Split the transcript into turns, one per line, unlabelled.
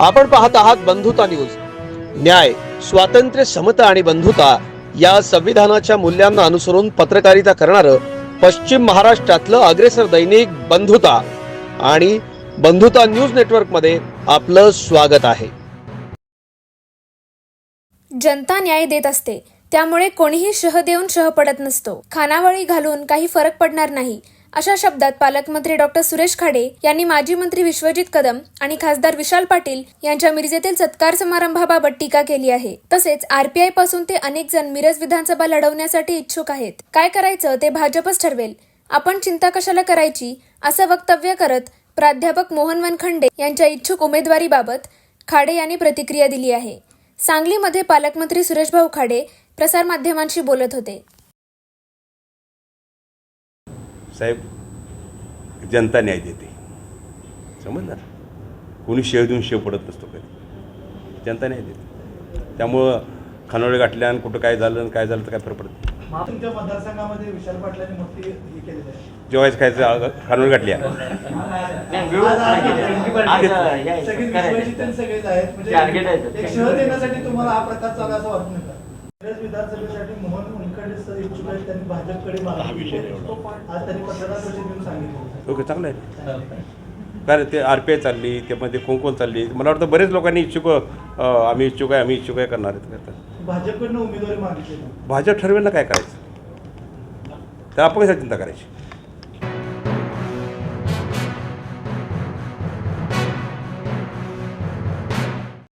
आपण पाहत आहात बंधुता न्यूज. न्याय स्वातंत्र्य समता आणि बंधुता या संविधानाच्या मूल्यांना अनुसरून पत्रकारिता करणारं पश्चिम महाराष्ट्रातलं अग्रेसर दैनिक बंधुता आणि बंधुता न्यूज नेटवर्कमध्ये आपलं स्वागत आहे.
जनता न्याय देत असते त्यामुळे कोणीही शह देऊन शह पडत नसतो. खानावळी घालून काही फरक पडणार नाही. अशा शब्दात पालकमंत्री डॉक्टर सुरेश खाडे यांनी माजी मंत्री विश्वजित कदम आणि खासदार विशाल पाटील यांच्या मिरजेतील सत्कार समारंभाबाबत टीका केली आहे. तसेच आरपीआयपासून ते अनेक जण मिरज विधानसभा लढवण्यासाठी इच्छुक आहेत. काय करायचं ते भाजपच ठरवेल. आपण चिंता कशाला करायची? असं वक्तव्य करत प्राध्यापक मोहन वनखंडे यांच्या इच्छुक उमेदवारीबाबत खाडे यांनी प्रतिक्रिया दिली आहे. सांगलीमध्ये पालकमंत्री सुरेशभाऊ खाडे प्रसारमाध्यमांशी बोलत होते.
साहेब जनता न्याय देते. समजलं? कोणी शेव देऊन शेव पडत नसतो कधी. जनता न्याय देते. त्यामुळं खानोळे गाठल्या आणि कुठं काय झालं आणि काय झालं तर काय फरक पडत नाही.
तुमच्या मतदारसंघामध्ये विशाल पाटलांनी मोठी हे केलेली आहे.
जेवायचं खायचं खानोळे गाठल्या.
सगळे आहेत. म्हणजे एक शहर देण्यासाठी तुम्हाला हा प्रकार चालू असं विधानसभेसाठी मोहन उनखडे सर इच्छुक आहेत त्यांनी भाजपकडे मागणी केली. आहे. आज त्यांनी पत्रकार परिषद देऊन सांगितलं
ओके चांगलं आहे. कारण ते आर पी आय चालली त्यामध्ये कोण कोण चालली? मला वाटतं बरेच लोकांनी इच्छुक आम्ही इच्छुक आहे आम्ही इच्छुक आहे करणार आहेत
भाजपकडनं उमेदवारी मागितली.
भाजप ठरवेल ना काय करायचं? तर आपण कशा चिंता करायची?